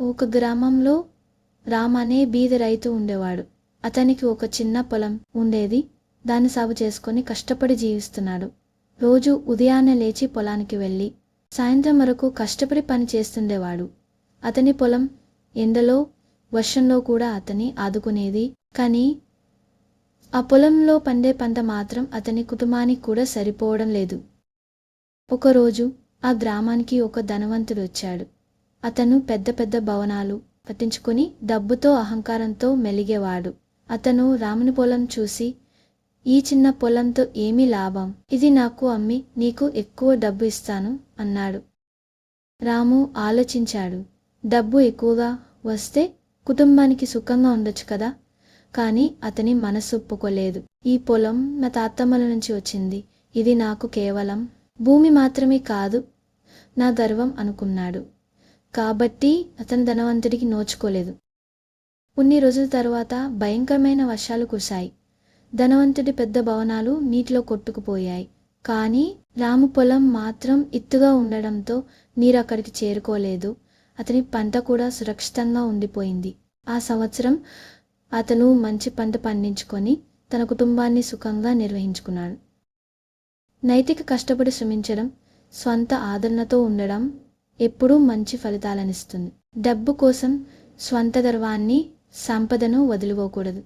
ఒక గ్రామంలో రామ్ అనే బీద రైతు ఉండేవాడు. అతనికి ఒక చిన్న పొలం ఉండేది. దాన్ని సాగు చేసుకొని కష్టపడి జీవిస్తున్నాడు. రోజు ఉదయాన్నే లేచి పొలానికి వెళ్ళి సాయంత్రం వరకు కష్టపడి పని చేస్తుండేవాడు. అతని పొలం ఎండలో వర్షంలో కూడా అతని ఆదుకునేది. కానీ ఆ పొలంలో పండే పంట మాత్రం అతని కుటుంబానికి కూడా సరిపోవడం లేదు. ఒకరోజు ఆ గ్రామానికి ఒక ధనవంతుడు వచ్చాడు. అతను పెద్ద పెద్ద భవనాలు పట్టించుకుని డబ్బుతో అహంకారంతో మెలిగేవాడు. అతను రాముని పొలం చూసి ఈ చిన్న పొలంతో ఏమీ లాభం? ఇది నాకు అమ్మి నీకు ఎక్కువ డబ్బు ఇస్తాను అన్నాడు. రాము ఆలోచించాడు. డబ్బు ఎక్కువగా వస్తే కుటుంబానికి సుఖంగా ఉండొచ్చు కదా? కానీ అతని మనసు ఒప్పుకోలేదు. ఈ పొలం నా తాతమ్మల నుంచి వచ్చింది. ఇది నాకు కేవలం భూమి మాత్రమే కాదు నా గర్వం అనుకున్నాడు. కాబట్టి అతను ధనవంతుడికి నోచుకోలేదు. కొన్ని రోజుల తర్వాత భయంకరమైన వర్షాలు కురిశాయి. ధనవంతుడి పెద్ద భవనాలు నీటిలో కొట్టుకుపోయాయి. కానీ రాము పొలం మాత్రం ఎత్తుగా ఉండడంతో నీరు అక్కడికి చేరుకోలేదు. అతని పంట కూడా సురక్షితంగా ఉండిపోయింది. ఆ సంవత్సరం అతను మంచి పంట పండించుకొని తన కుటుంబాన్ని సుఖంగా నిర్వహించుకున్నాడు. నైతిక కష్టపడి శ్రమించడం స్వంత ఆదరణతో ఉండడం ఎప్పుడూ మంచి ఫలితాలనిస్తుంది. డబ్బు కోసం స్వంత గర్వాన్ని సంపదను వదిలిపోకూడదు